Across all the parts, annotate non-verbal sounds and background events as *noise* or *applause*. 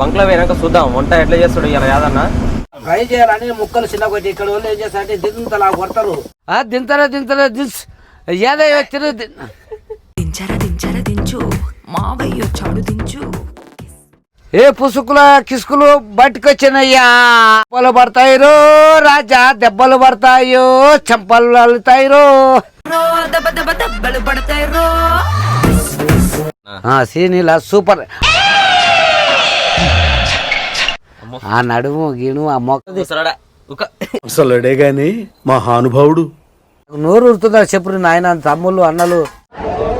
బంక్లో పోయినాక చూద్దాం. వంట ఎట్లా చేస్తాడు ఇలా యాదన్న? ఫ్రై చేయాలని ముక్కలు చిన్న కొట్టి ఇక్కడ వాళ్ళు ఏం చేస్తారంటే దింతలా కొడతారు. దింతరా దింతరా దిస్. ఏదో తిరుగు దించరా దించరా దించు. మావయ్య వచ్చాడు దించు. ఏ పుసుకుల కిసుకులు బయటకొచ్చినయ్యా దెబ్బలు పడతాయిరో రాజా దెబ్బలు పడతాయో చెంపలు అల్లుతాయిరో. రో దెబ్బ దెబ్బ దెబ్బలు పడతాయి రో సీనీలా సూపర్. ఆ నడుము గిణు ఆ మొక్క. అసలుడే గాని మహానుభావుడు. నోరు ఉరుతుందా చెప్పు నాయన తమ్ముళ్ళు అన్నలు?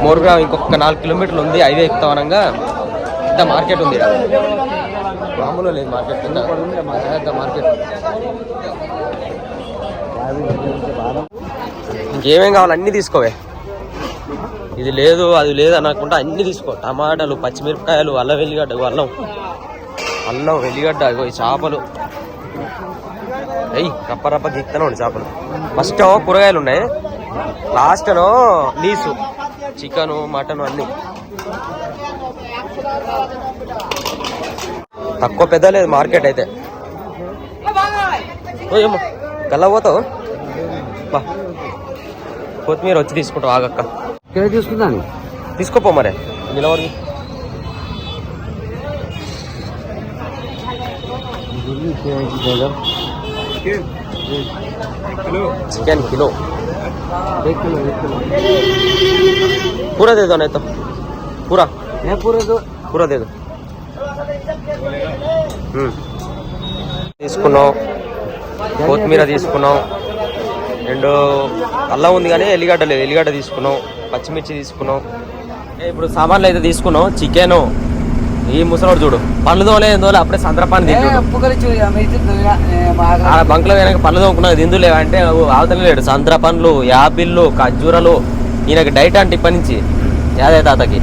మోరుగా ఇంకొక నాలుగు కిలోమీటర్లు ఉంది హైవే ఎక్కుతాం అనగా ఇంత మార్కెట్ ఉంది. మామూలు లేదు మార్కెట్ కింద పెద్ద మార్కెట్. ఇంకేమేం కావాలి? అన్నీ తీసుకోవే. ఇది లేదు అది లేదు అనకుండా అన్నీ తీసుకో. టమాటాలు పచ్చిమిరపకాయలు అల్లం వెల్లిగడ్డ అల్లం. అల్లం వెల్లిగడ్డ ఇగో ఈ చేపలు. అయ్యి రప్ప రప్ప గిక్తనే ఉండి చేపలు. ఫస్ట్ కూరగాయలు ఉన్నాయి. లాస్ట్ నీసు చికెను మటన్ అన్ని. తక్కువ పెద్ద లేదు మార్కెట్ అయితే. ఏమో గల్ల పోతావు? బా. కొత్తిమీర వచ్చి తీసుకుంటావు ఆగక్క. తీసుకున్నాను తీసుకోపో మరే నిలవరి चिकन किलो पूरा दे दो नहीं तो पूरा ఏ పూరదు पूरा दे दो हम्म. తీసుకున్నాం కొత్తిమీర తీసుకున్నాం అండ్ అల్లం ఉంది కానీ ఎల్లిగడ్డ లేదు ఎల్లిగడ్డ తీసుకున్నాం పచ్చిమిర్చి తీసుకున్నాం ఏ, ఇప్పుడు సామాన్లు అయితే తీసుకున్నాం చికెన్ ఈ ముసలోడు చూడు పండ్లు తోలే ఏందో అప్పుడే సంద్రపాన్ని తింటున్నాడు ఆ బంక్లో వెనక పళ్ళు తోముకున్నది దిందు లేవంటే అవతల లేడు. సంత్ర పండ్లు యాపిళ్ళు ఖర్జూరలు ఈయనకి డైట్ అంటే ఇప్పటి నుంచి. యాదయ్య తాతకి.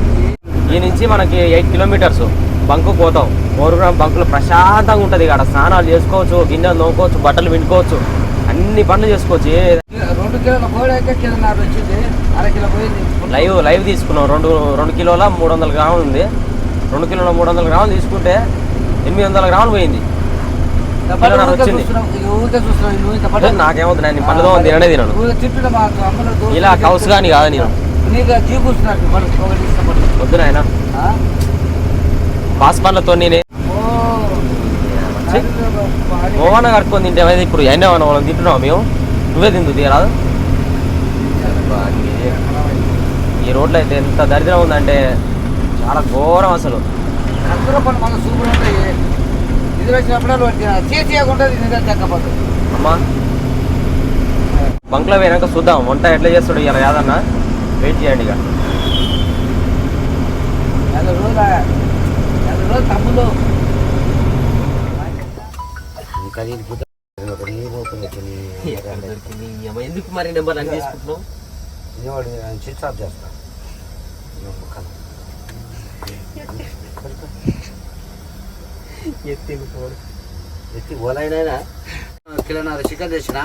ఈ నుంచి మనకి ఎయిట్ కిలోమీటర్స్ బంకు పోతాం. మోరుగ్రామ్ బంకులో ప్రశాంతంగా ఉంటుంది. ఇక్కడ స్నానాలు చేసుకోవచ్చు గిన్నెలు నోకోవచ్చు బట్టలు విండుకోవచ్చు. అన్ని పనులు చేసుకోవచ్చు. రెండు కిలోల లైవ్ లైవ్ తీసుకున్నాం. రెండు రెండు కిలోల మూడు వందల గ్రాములు ఉంది. రెండు కిలోల మూడు వందల గ్రాములు తీసుకుంటే ఎనిమిది వందల గ్రాములు పోయింది. వచ్చింది. నాకేమవుతుంది నేను పళ్ళతో తిననే తినను. దూరం ఇలా కౌసు కానీ కాదు నేను. వద్దు నాయన. పాస్ పండ్లతో నేనే. ఓవన కట్టుకొని తింటే ఇప్పుడు అయినా మనం తింటున్నావు మేము? నువ్వే తిందు తీయరాదు. ఈ రోడ్లో అయితే ఎంత దరిద్రం ఉందంటే చాలా ఘోరం అసలు. కర్పూర పండు మన సూపర్ ఉంటాయి. ఇది వచ్చినప్పుడు తీసేయకుండా నిజంగా తగ్గపోతుంది. అమ్మా. బంక్లో పోయినాక చూద్దాం. వంట ఎట్లా చేస్తాడు ఇలా యాదన్న? వెయిట్ చేయండి ఇక. ఎందుకు మరి నెంబర్ అని ఆఫ్ చేస్తా. ఎత్తి ఓలైనా కిలోన్నర చికెన్ తెచ్చిన.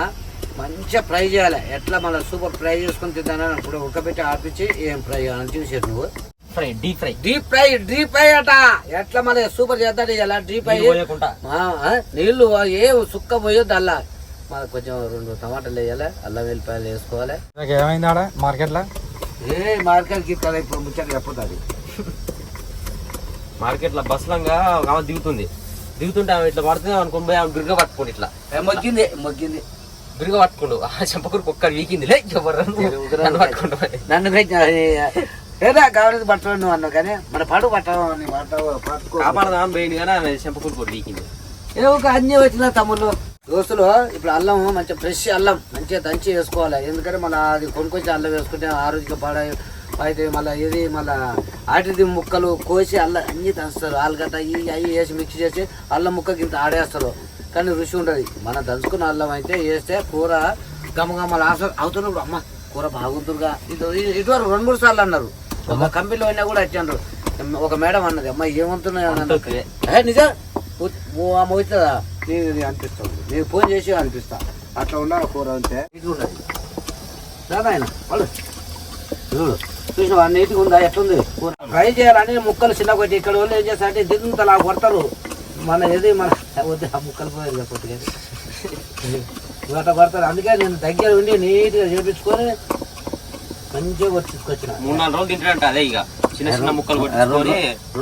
మంచిగా ఫ్రై చేయాలి. ఎట్లా మళ్ళీ సూపర్ ఫ్రై చేసుకొని తింటానని అప్పుడు ఉడకబెట్టి ఆపించి ఏం ఫ్రై అని చూసారు నువ్వు? Fry deep fry. Deep fry deep fry అట. ఎట్లా మళ్ళీ సూపర్ చేస్తాడు ఇలా డీప్ ఫ్రై నీళ్ళు ఏ సుక్క పోయొద్దు అల్లా. మనకు కొంచెం రెండు టమాటాలు వేయాలి. అల్లం వెల్లిపాయలు వేసుకోవాలి. ఏమైంది ఆడ? మార్కెట్లో? ఏ మార్కెట్కి ఇప్పుడు ముచ్చట చెప్పదు మార్కెట్లో బస్సులంగా ఒక ఆమె దిగుతుంది. దిగుతుంటే ఆమె ఇట్లా పడుతుంది అనుకుని పోయి ఆమె బిరుగ పట్టుకోండి ఇట్లా. మొగ్గింది మొగ్గింది. బిరుగ పట్టుకోండు. ఆ చెంపకూరు కుక్క వీకింది. లే ఎవరు నన్ను పట్టుకుంటూ ఏదా కావాలి పట్టడం నువ్వు అన్నావు కానీ మన పడు పట్టడం కాపాడదాం పోయింది కానీ ఆమె చెంపకూరు కొట్టి వీకింది. ఏ ఒక అన్నీ వచ్చిన తమ్ముళ్ళు? దోస్తులు ఇప్పుడు అల్లం మంచిగా ఫ్రెష్ అల్లం మంచిగా దంచి వేసుకోవాలి. ఎందుకంటే మళ్ళీ అది కొనుక్కొచ్చి అల్లం వేసుకుంటే ఆరోగ్యం పాడ అయితే మళ్ళీ ఇది మళ్ళీ ఆటిది ముక్కలు కోసి అల్లం అన్ని దంచుతారు. ఆలుగడ్డ ఇవి అవి వేసి మిక్స్ చేసి అల్లం ముక్క గింత ఆడేస్తారు. కానీ రుచి ఉండదు. మన దంచుకున్న అల్లం అయితే వేస్తే కూర గమగమల ఆస అవుతున్నప్పుడు అమ్మ కూర బాగుంటుందిగా ఇది ఇది- ఇదివరకు రెండు మూడు సార్లు అన్నారు. ఒక కంపెనీలో అయినా కూడా వచ్చి అన్నారు ఒక మేడం అన్నది అమ్మ ఏమంటున్నాయి నిజం? అవుతుందా నేను ఇది అనిపిస్తుంది నేను ఫోన్ చేసి అనిపిస్తా. అట్లా ఉండాలి కూర ఇది ఉండదు రాదాయన వాళ్ళు చూడు చూసినావా? నీట్గా ఉందా? ఎట్లుంది? కూర. ఫ్రై చేయాలని ముక్కలు చిన్న కొట్టి ఇక్కడ వాళ్ళు ఏం చేస్తారంటే దింతలా కొడతారు. మన ఏది మన వద్దు ఆ ముక్కలు పోయేది లేకపోతే కానీ. ఇవి అట్లా పడతారు అందుకే నేను దగ్గర ఉండి నీట్గా చేపించుకొని మంచిగా కొట్టుకొచ్చిన. మూడు నాలుగు రోజులు తింటాడంట అదే ఇక. చిన్న చిన్న ముక్కలు కొట్టుకొని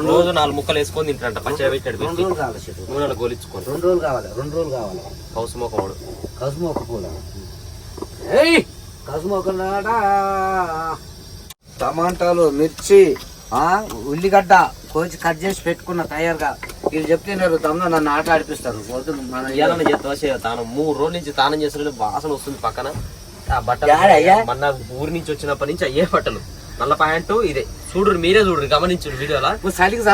రోజు నాలుగు ముక్కలు వేసుకొని తింటాడంట. పచ్చడి పెట్టాడు రెండు రోజులు కావాలి చెట్టు నూనెలో గోలించుకొని రెండు రోజులు కావాలి రెండు రోజులు కావాలి. కౌసు మొక్కడు కసుము ఒక పూల ఏయ్! కసుము ఒక నాడ? టమాటాలు మిర్చి ఆ, ఉల్లిగడ్డ కోసి కట్ చేసి పెట్టుకున్న తయారుగా. వీళ్ళు చెప్తున్నారు తమ్ముడు నన్ను ఆట ఆడిపిస్తారు. వద్దు మన ఇయ్యాలని చేస్తా తాను మూడు రోజుల నుంచి తానం చేస్తుంటే వాసన వస్తుంది పక్కన. ఆ బట్టలు? మొన్న ఊరి నుంచి వచ్చినప్పటి నుంచి అయ్యే బట్టలు. నల్ల ప్యాంటు ఇదే. చూడు మీరే చూడు గమనించు వీడియోలో.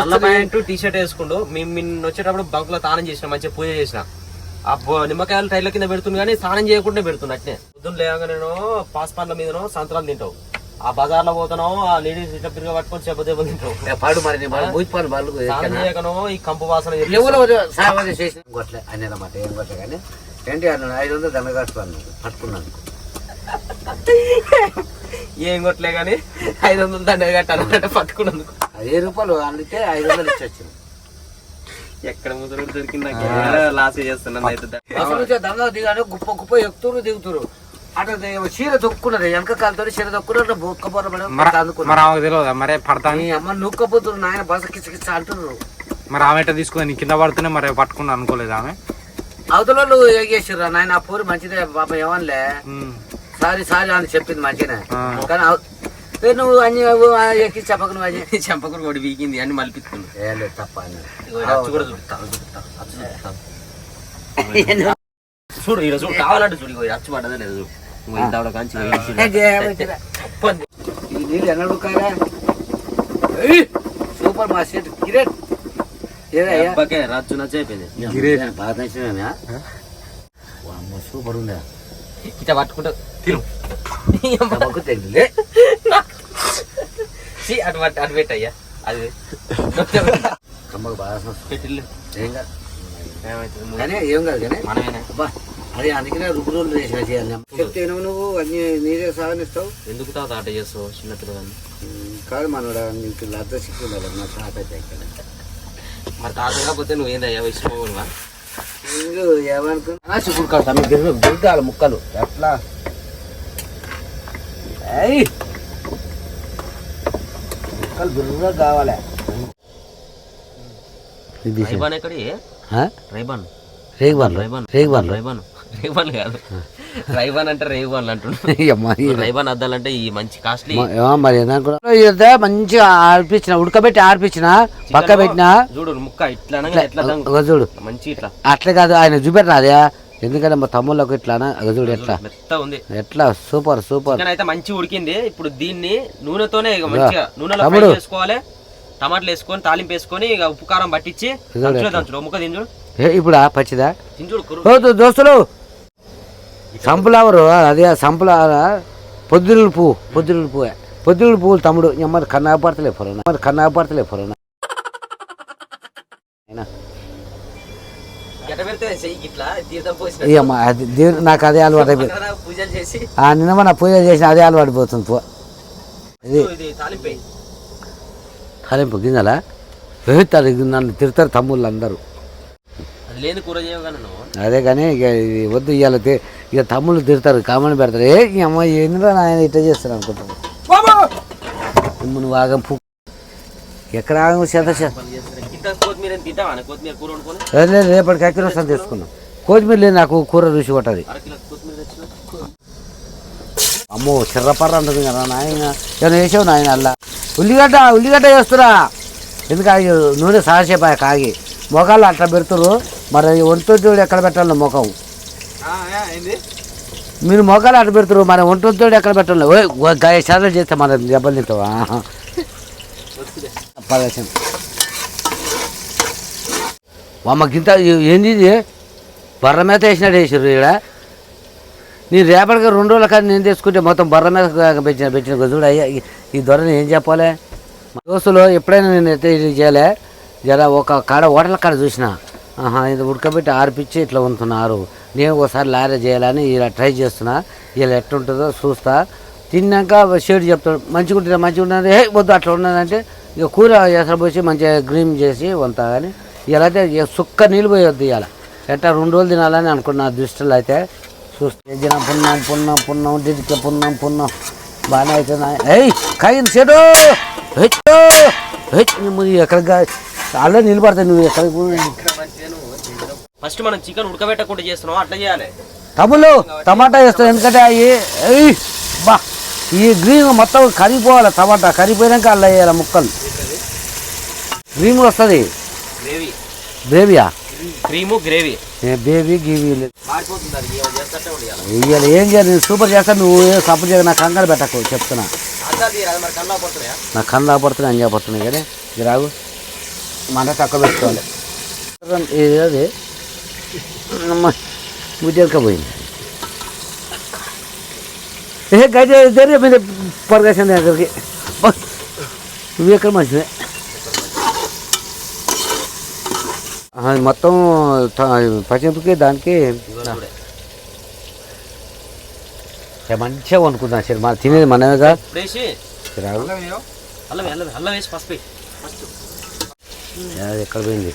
నల్ల. ప్యాంటు టీ షర్ట్ వేసుకుంటూ మేము నిన్న వచ్చేటప్పుడు బంక్లో తానం చేసిన మంచిగా పూజ చేసిన. ఆ నిమ్మకాయలు టైర్ల కింద పెడుతుంది కానీ స్నానం చేయకుండా పెడుతున్నా అట్నే. పొద్దున్న లేవగా నేను పాస్ పండ్ల మీదనో సంతరాలు తింటావు. ఆ బజార్లో పోతానో ఆ లేడీస్ ఇట్లా పిరిగా పట్టుకొని చెప్ప దెబ్బ తింటావు. ఏ, పాడు మరి నేను చేయకనో ఈ కంపు వాసన సాయం చేసిన కొట్లే అనేదన్నమాట ఏం కొట్లే కానీ. ఏంటి అన్నాడు ఐదు వందలు దండ కట్టుకున్నాను పట్టుకున్నాను. ఏం కొట్టలే కానీ ఐదు వందలు దండ కట్టాలంటే పట్టుకున్నందుకు వెయ్యి రూపాయలు అందితే ఐదు వందలు ఇచ్చి వచ్చింది ఎక్కడ ముసలు దొరికింది లాస్ చేస్తున్నాను అయితే దంగా దిగాను గుప్ప గుప్ప ఎక్కుతురు దిగుతురు అటు చీర దొక్కున్నది వెనక కాలుతో చీర దొక్కున్నారు బొక్కపోర మరి అందుకున్నారు మరి ఆమెకు తెలియదా? మరే పడతా నీ అమ్మ నూక్కపోతురు నాయన బస కిచ కిచ అంటున్నారు. మరి ఆమె ఎట్ట తీసుకుని కింద పడుతూనే మరి పట్టుకున్నా అనుకోలేదు ఆమె? అవతల వాళ్ళు ఏగేసారు నాయన? ఆ పూరి మంచిదే పాప ఏమనిలే. సారీ సారీ అని చెప్పింది ఆ. కానీ నువ్వు అన్ని ఎక్కి చెప్పకు నువ్వు అది చెంపకుడు కూడా వీకింది అని మలిపిస్తుంది ఏ లేదు తప్ప కూడా. చూడు ఈరోజు చూడు కావాలంటే చూడు అచ్చు పడ్డదే లేదు ఆవిడ కాంచి. ఈ నీళ్ళు ఎన్నడు కాయరా సూపర్ మా సెట్ కిరెట్ ఏదయ్యా? రచ్చు నచ్చైపోయింది బాగా నచ్చినా అమ్మ సూపర్ ఉందా? ఇట్లా పట్టుకుంటా తిరు మాకు తెలియలే అటు పట్టు అటు పెట్టయ్యా. అది. *laughs* అమ్మకు బాగా పెట్టిల్లు. ఏం కాదు. ఏం కాదు కానీ మనమేనా? అబ్బా అదే అందుకనే రుబ్బు రోజులు చేసిన చేయాలి చెప్తే నువ్వు అన్ని నీరే సాగనిస్తావు ఎందుకు తాత ఆట చేస్తావు చిన్న పిల్లగాన్ని కాదు మనోడా నీకు లద్ద సిక్కు ఉండాలి నా తాత అయితే ఇక్కడ. మరి తాత కాకపోతే నువ్వు ఏందయ్యా విష్ణువువా ఇందు ఏమనుకున్నా చిక్కుడు కాదు తమ్మి గిర్రు గిరికాలి ముక్కలు. ఎట్లా? ముక్కలు బిర్రుగా కావాలి. రైబాన్ ఎక్కడి రైబాన్. రేగుబాన్ రైబాన్. రేగుబాన్ రైబాన్. రైబాన్ కాదు. రైబాన్ అంటే రేబాన్ అంటున్నాడు *laughs* రైబాన్ అద్దాలంటే ఈ మంచి కాస్ట్లీ. మరి మంచిగా ఆడిపించిన ఉడకబెట్టి ఆడిపించిన పక్క పెట్టిన. చూడు ముక్క ఇట్లా చూడు. మంచి ఇట్లా. అట్లా కాదు ఆయన చూపెట్టరా అదే. ఎందుకంటే మా తమ్ముళ్ళకి ఇట్లానా చూడు ఎట్లా. మెత్త ఉంది. ఎట్లా సూపర్ సూపర్. అయితే మంచి ఉడికింది. ఇప్పుడు దీన్ని నూనెతోనే ఇక మంచిగా నూనెలో. చేసుకోవాలి. టమాటాలు వేసుకొని తాలింపు వేసుకొని ఇక ఉప్పు కారం పట్టించి దంచుడు. ముక్క ఏ ఇప్పుడు? పచ్చిదా? ఓ దో- దోస్తులు. సంపులవరు అదే సంపులవర పొద్దులు పువ్వు పొద్దులు పువ్వు. పొద్దులు పువ్వులు తమ్ముడు. మరి కన్నాపడతలే పొరన మరి కన్నాపడతలే పొరన దేవుడు నాకు అదే అలవాటు అయిపోయింది. నిన్న మన పూజ చేసిన అదే అలవాటు పోతుంది పో. ఇది తాలింపు గింజలా? నన్ను తిడతారు తమ్ముళ్ళు అందరూ అది లేని కూర చేయగానే నువ్వు? అదే కానీ ఇక ఇది వద్దు ఇవాళ ఇక తమ్ముళ్ళు తిడతారు కామని పెడతారు. ఏ ఈ అమ్మ ఏంద్రా నాయన ఇట్లా చేస్తారు అనుకుంటారు. నువ్వు ఆగం పు ఎక్కడ ఆగం చేత చేస్తారు. లేదు, రేపటికి అక్కడ వస్తాను తీసుకున్నాం కొత్తిమీర లేదు నాకు కూర రుచి తెచ్చిన అమ్మో చిర్రపర్ర అంటుంది కదా నాయన. ఏమైనా వేసావు నాయన అల్లా? ఉల్లిగడ్డ ఉల్లిగడ్డ వేస్తురా ఎందుకంటే నూనె సాసేపాయ కాగి. మొఖాలు అట్లా పెడుతురు మరి ఒంటొద్దుడు ఎక్కడ పెట్టాలి ముఖం? మీరు మొఖాలు అట్లా పెడుతురు మరి ఒంటొద్దుడు ఎక్కడ పెట్టాలి? గాయ సార్లు చేస్తే మన దెబ్బలు తింటావా? పదసం అమ్మ గింత ఏంది బర్ర మీద వేసినట్టు వేసారు ఇక్కడ నీ రేపటికి రెండు రోజుల కానీ నేను తీసుకుంటే మొత్తం బర్ర మీద పెట్టిన పెట్టిన గదుడు అయ్యా ఈ- దొరని ఏం చెప్పాలి? మా దోస్తులు ఎప్పుడైనా నేను ఇది చేయలే. జర ఒక కాడ హోటల్ కాడ చూసిన. ఇది ఉడకబెట్టి ఆర్పిచ్చి ఇట్లా ఉంటున్నారు. నేను ఒకసారి లారీ చేయాలని ఇలా ట్రై చేస్తున్నా. ఇలా ఎట్లుంటుందో చూస్తా. తిన్నాక షేడ్ చెప్తాడు మంచిగా ఉంటుంది మంచిగా ఉంటుంది హే వద్దు అట్లా ఉన్నదంటే ఇక కూర ఎసరు పోసి మంచిగా గ్రీమ్ చేసి వంతా కానీ ఇలా అయితే ఇక సుక్క నీళ్ళు పోయొద్దు ఇవాళ. ఎట్టా రెండు రోజులు తినాలని అనుకున్నా దృష్టిలో అయితే. చూస్తే. దినం పున్నాం పున్నాం పున్నాం దిదిక పున్నాం పున్నాం. బాగానే అవుతుంది ఏయ్ కాగింది చెడు ఎక్కడికి అలా నిలబడతాయి నువ్వు ఎక్కడికి ఫస్ట్ మనం చికెన్ ఉడకబెట్టకుండా చేస్తున్నాం అట్లా చేయాలి. తమ్ముళ్ళు టమాటా వేస్తాం ఎందుకంటే అవి బా. ఈ గ్రీన్ మొత్తం కరిగిపోవాలి టమాటా కరిగిపోయాక అలా వేయాలి ముక్కలు. గ్రీన్ వస్తుంది. గ్రేవీ. బేబీయా క్రీము గ్రేవీ. బేబీ గీవీ ఇవాళ ఏం చేయాలి? నేను సూపర్ చేస్తాను నువ్వు ఏం సపోర్ట్ చేయక నా కంగారు పెట్టకు చెప్తున్నా. మరి కన్నా పడుతున్నాయా? నా అని చెప్పడుతున్నాయి కానీ రాగు మంట తక్కువ పెట్టుకోవాలి ఇది అది పోయింది ఏ గడ్డి దగ్గర మీద పొరగేసింది దగ్గరికి బా, నువ్వు ఎక్కడ మంచిదే ఆహా, ఇది మొత్తం త- పచ్చిమిరపకాయ దానికి చూడే ఏ, మంచిగా వండుకుందాం సరే మన తినేది మనమేగా ఇప్పుడేసి రాగు అల్లం అల్లం అల్లం వేసి పసుపు వేయి. ఫస్ట్ అది ఎక్కడ పోయింది?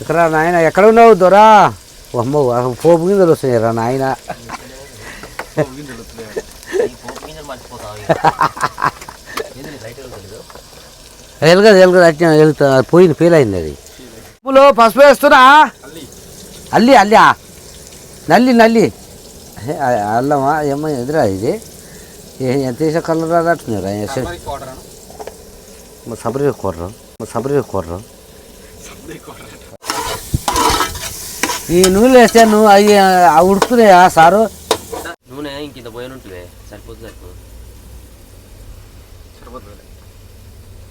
ఇక్కడ నాయన ఎక్కడ ఉన్నావు? దొరా. అమ్మ పోపు గింజలు వస్తున్నాయి రా నాయన. ఈ పోపు గింజలు వెలుగదు వెలుగదు అట్లా వెళ్తా పోయింది ఫెయిల్ అయింది అది. ఉప్పులో పసుపు వేస్తున్నా? అల్లి అల్లియా నల్లి నల్లి. అల్లమా ఏమో ఎదురా ఇది. ఏ- ఎంత వేసే కలర్ రాట్టుకున్నారా సపరేట్ కూడరు? సబరి కూర్ర ఈ నూనె వేస్తే నువ్వు అవి అవి ఉడుకుతున్నాయా సారు? నూనె ఇంక ఇంత పోయిన ఉంటుందే సరిపోతుంది సరిపోతుంది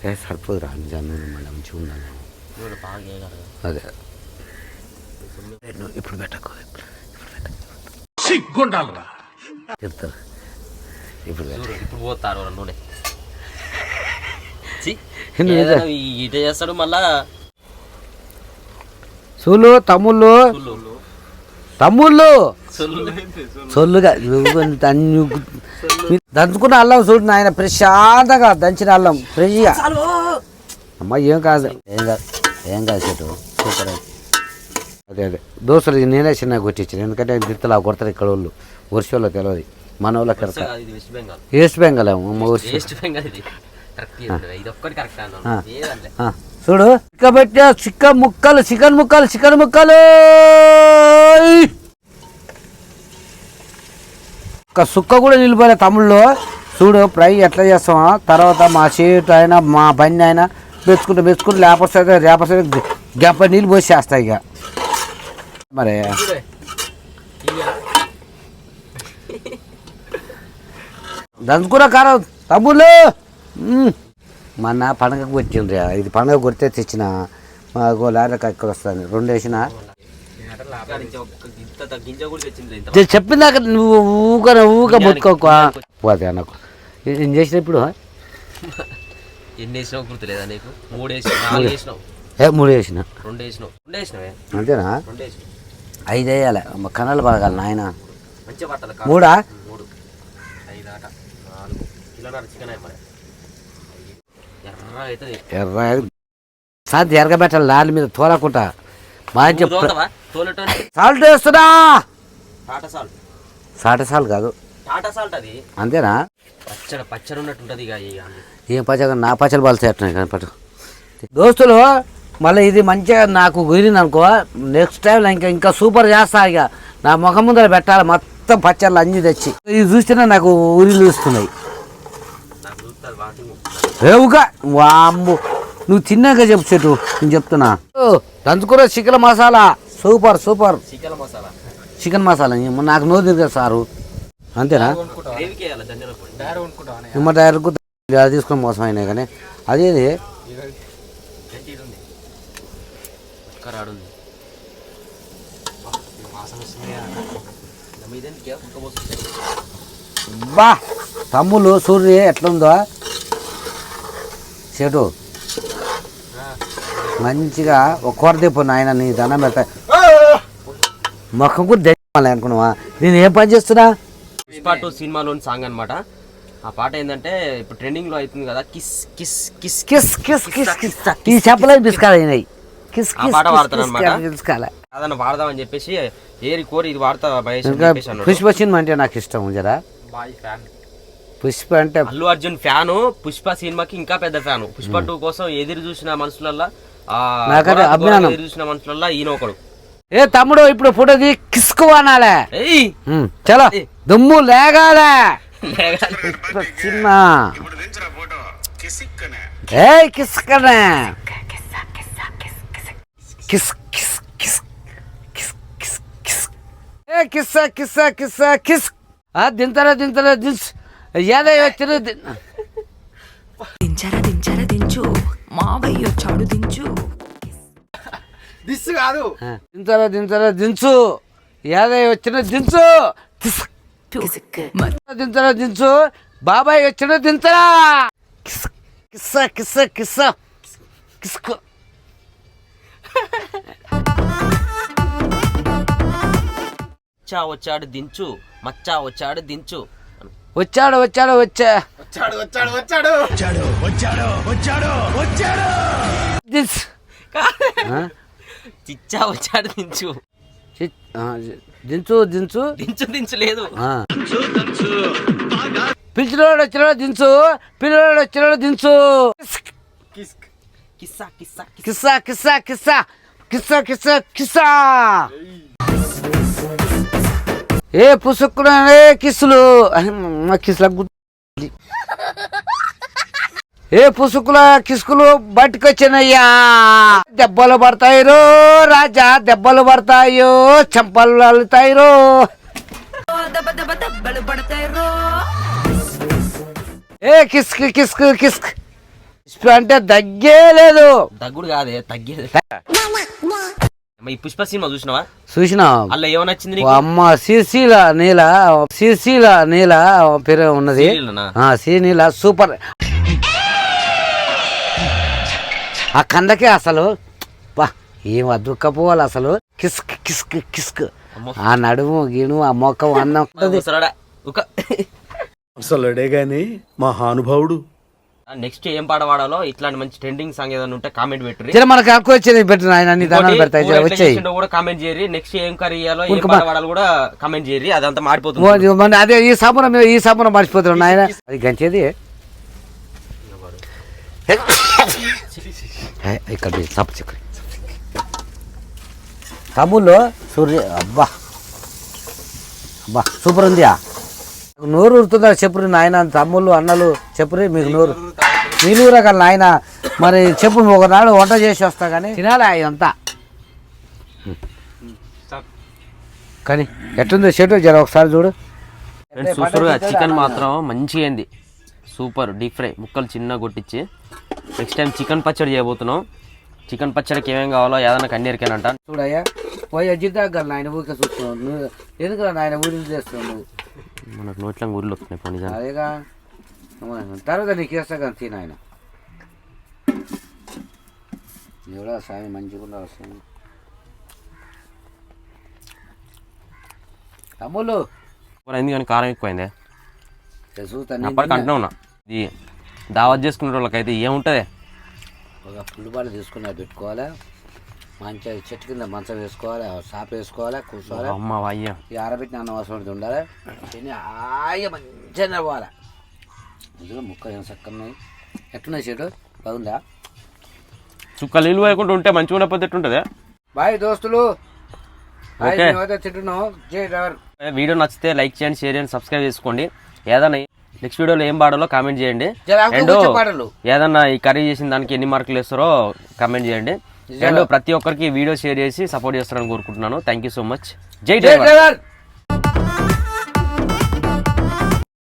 ఏ సరిపోదు రా నిజాన్ని మళ్ళీ మంచిగా ఉన్నాను నూనె బాగా అదే. నువ్వు ఇప్పుడు పెట్టకు. చెప్తారు ఇప్పుడు పెట్టు. చూడు ఇప్పుడు పోతారు నూనె. ఇట చేస్తాడు మళ్ళా సూలు తమ్ముళ్ళు. తమ్ముళ్ళు. సుల్లు సొల్లుగా. దంచుకున్న అల్లం చూడు నాయన ప్రశాంతంగా దంచిన అల్లం ఫ్రెష్గా. అమ్మ ఏం కాదు. ఏం కాదు. ఏం కాదు చెట్టు. సూపర్ అది. అదే. దోశలు ఇది నేనే చిన్న కొట్టించాను. ఎందుకంటే దిత్తలు కొడతారు ఇక్కడ వాళ్ళు. వర్షంలో తెలియదు మన వాళ్ళకి ఇది వెస్ట్ బెంగాల్. ఈస్ట్ బెంగాల్ ఏమో వర్షం వెస్ట్ బెంగాల్ చూడు. చిక్క పెట్టా చికెన్ ముక్కలు చికెన్ ముక్కలు చికెన్ ముక్కలు! ఒక సుక్క కూడా నిలిపోలే తమ్ముళ్ళు. చూడు ఫ్రై ఎట్లా చేస్తామో? తర్వాత మా చేటు అయినా మా బండి అయినా మెచ్చుకుంటూ మెచ్చుకుంటూ లేపస్తే రేపస్తే గంప నీళ్ళు పోసి చేస్తాయి ఇక. మరి. దంచుకున్న కారం. తమ్ముళ్ళు! మ్మ్. మొన్న పండగకు వచ్చిండ్రి ఇది పండగ కొడితే తెచ్చిన. మాకు లారీకి ఎక్కడ వస్తుంది రెండు వేసిన. చెప్పిందాక నువ్వు ఊక ఊక బతుకోకు పోతే నాకు ఏం చేసిన ఇప్పుడు? ఎన్ని వేసినావు గుర్తులేదా నీకు? మూడు. వేసినావు. వేసిన. రెండు వేసినావు. రెండు వేసినావే? అంతేనా? ఐదు వేయాలి. కన్నాలు పడగల నాయన. మూడా? మూడు. ఐదు ఆట. నాలుగు. కిలోన్నర చికెన్ మరి ఎర్ర సాంతి ఎరగబెట్టాలి లారీ మీద తోలకుంటా మంచి సాల్ట్ వేస్తున్నా! సాల్ట్. సాట సాల్ కాదు. అంతేనా? పచ్చడి పచ్చడి ఉన్నట్టు ఉంటుంది ఇక ఇక ఏం పచ్చగా? నా పచ్చలు బాలు చేస్తున్నాయి కానీ పట్టు. దోస్తులు మళ్ళీ ఇది మంచిగా నాకు కుదిరింది అనుకో నెక్స్ట్ టైం ఇంకా ఇంకా సూపర్ చేస్తా ఇక. నా ముఖం ముందర పెట్టాలి మొత్తం పచ్చళ్ళు అన్ని తెచ్చి. ఇది చూస్తేనే నాకు ఊరిలు వస్తున్నాయి. వాటింగ్ రేవుగా? వామ్ము. నువ్వు తిన్నాక చెప్పు చెట్టు నేను చెప్తున్నా. ఓ, దంచుకున్న chicken masala. Super super. Chicken masala. Chicken masala నాకు నోరు తిరిగారు సారు. అంతేనా? నిమ్మ డైరెక్ట్ తీసుకొని మోసం అయినాయి కానీ. అదేది? బా తమ్ముళ్ళు సూర్య ఎట్లుందో? చెటు మంచిగా ఒక కూర దిప్పు నాయన నీ దండం పెడతా మొక్కం కూడా తెచ్చాలి అనుకున్నావా నేను ఏం పని చేస్తున్నా పుష్ప టూ సినిమాలోని సాంగ్ అన్నమాట ఆ పాట ఏంటంటే ఇప్పుడు ట్రెండింగ్లో అవుతుంది కదా kiss kiss kiss kiss kiss kiss kiss ఈ చెప్పలేదు బిస్కాలు అయినాయి కిస్ కిస్ పాట అనమాట అదన్న వాడదామని చెప్పేసి ఏరి కోరి ఇది వాడతా అన్నాడు. పుష్ప సినిమా అంటే నాకు ఇష్టం జరా బాయ్ ఫ్యాన్ పుష్ప అంటే అల్లు అర్జున్ ఫ్యాను. పుష్ప సినిమాకి ఇంకా పెద్ద ఫ్యాను. పుష్ప టూ కోసం ఎదురు చూసిన మనుషులల్లా అభిమానం. ఎదురు చూసిన మనుషులల్లా ఈయన ఒకడు. ఏ తమ్ముడు ఇప్పుడు ఫోటో తీ కిస్కు అనాలే చలో. దుమ్ము లేగాలే. సినిమా ఏ కిస్కనే kiss kiss kiss kiss kiss kiss ఏ కిస్సా కిస్సా కిస్సా కిస్. ఆ దింతరా దింతరా దించరా దించరా దించు. మావయ్య వచ్చాడు దించు. దిస్ కాదు. దింతరా దింతరా దించు. యాదయ్య వచ్చిన దించు. దించరా దించు. బాబాయ్ వచ్చిన దించరా. కిస్ కిస్సా కిస్సా కిస్సా కిస్కు. మచ్చా వచ్చాడు దించు. మచ్చా వచ్చాడు దించు. వచ్చాడు వచ్చాడు వచ్చా. వచ్చాడు వచ్చాడు వచ్చాడు. దిస్ ఆ? చిచ్చా వచ్చాడు దించు. చి- ఆ, దించు దించు. దించు దించు లేదు. ఆ. పిలిచినోడు వచ్చినాడు దించు. పిల్లవాడు వచ్చినాడు దించు. కిస్సా కిస్సా. కిస్సా. కిస్సా కిస్సా కిస్సా. కిస్సా కిస్సా ఏ పుసుక్కునే కిస్సులు? మా కిస్సుల గుద్ది ఏ పుసుకుల కిసుకులు బయటకొచ్చినయ్యా దెబ్బలు పడతాయి రో రాజా దెబ్బలు పడతాయో చెంపలు అల్లుతాయి రో దెబ్బ దెబ్బ దెబ్బలు పడతాయి రో ఏ కిస్క్ కిస్క్ కిస్క్? కిస్క్ అంటే దగ్గే లేదు దగ్గుడు కాదే తగ్గేది ఈ పుష్ప సినిమా చూసినావా? చూసిన. అల్ల ఏమనొచ్చింది నీకు? అమ్మ సిసిల నీల సిసిల నీల పేరు ఉన్నది. సి నీల సూపర్. ఆ కందకే అసలు బా ఏం అద్దుక్కపోవాలి అసలు. కిస్క్ కిస్క్ కిస్క్. ఆ నడుము గిను ఆ మొక్కం అన్నం. అసలుడే గాని మహానుభావుడు. నెక్స్ట్ ఏం పాట పాడాలో? ఇట్లాంటి మంచి ట్రెండింగ్ సాంగ్ ఏదైనా ఉంటే కామెంట్ పెట్టుర్రి. జర మనకు హక్కు వచ్చేది పెట్టిన? ఆయన అన్ని దానాలు పెడతాయి జర వచ్చాయి. కూడా కామెంట్ చేయరి నెక్స్ట్ ఏం కర్రీ చేయాలో ఏం పాట పాడాలో కూడా కామెంట్ చేయరి అదంతా మాడిపోతుంది అదే ఈ సమునం ఈ సమునం మర్చిపోతున్నాడు ఆయన అది గంచేది? ఇక్కడ చిక్కడి. తమ్ముళ్ళు సూర్య అబ్బా. అబ్బా సూపర్ ఉందియా? నోరు ఉరుతుందా చెప్పురి నాయన? తమ్ముళ్ళు అన్నలు చెప్పురి మీకు నోరు. మీరు రకాల నాయన. మరి చెప్పు ఒకనాడు వంట చేసి వస్తా కానీ తినాలి ఇదంతా కానీ ఎట్టుందో చెట్టు జర ఒకసారి చూడు. ఫ్రెండ్స్ చికెన్ మాత్రం మంచిగా అయింది. సూపర్ డీప్ ఫ్రై ముక్కలు చిన్న కొట్టించి. నెక్స్ట్ టైం చికెన్ పచ్చడి చేయబోతున్నాం. చికెన్ పచ్చడికి ఏమేం కావాలో ఏదైనా కన్నీరికేనంట. చూడయ్యా. పోయి అజిద్దాక నాయన ఊరికే చూస్తున్నావు. నువ్వు ఎందుకు నాయన ఊరికి చేస్తున్నావు? నువ్వు మనకు నోట్లో ఊర్లు వస్తున్నాయి పోనీ. అదేగా. తర్వాత నీకు వేస్తా కానీ తిన ఆయన ఎవడో స్వామి మంచిగా తమ్ముళ్ళు. సూపర్ అయింది కానీ కారం ఎక్కువైంది? అప్పటికి అంటున్నా ఉన్నా. ఇది దావత్ చేసుకునే వాళ్ళకైతే ఏముంటుంది? ఒక పుల్లిబాలు తీసుకుని అది పెట్టుకోవాలి? మంచిగా చెట్టు కింద మంచం వేసుకోవాలి సాప వేసుకోవాలి కూర్చోవాలి. అమ్మ అయ్యా ఈ ఆరబెట్టిన అన్నం అవసరం ఉండాలి. తిని హాయిగా మంచిగా పోవాలి. ఇందులో ముక్క ఏం చక్కగా ఉన్నాయి ఎట్లున్నాయి చెడు బాగుందా? చుక్క నీళ్ళు వేయకుండా ఉంటే మంచిగా ఉండకపోతే ఎట్టుంటుంది బాయ్ దోస్తులు. వీడియో నచ్చితే లైక్ చేయండి షేర్ చేయండి సబ్స్క్రైబ్ చేసుకోండి. ఏదైనా నెక్స్ట్ వీడియోలో ఏం పాడాలో కామెంట్ చేయండి. అండ్. ఏదన్నా ఈ కర్రీ చేసిన దానికి ఎన్ని మార్కులు వేస్తారో కామెంట్ చేయండి. రెండు ప్రతి ఒక్కరికి వీడియో షేర్ చేసి సపోర్ట్ చేస్తారని కోరుకుంటున్నాను. థ్యాంక్ యూ సో మచ్ జై డ్రైవర్.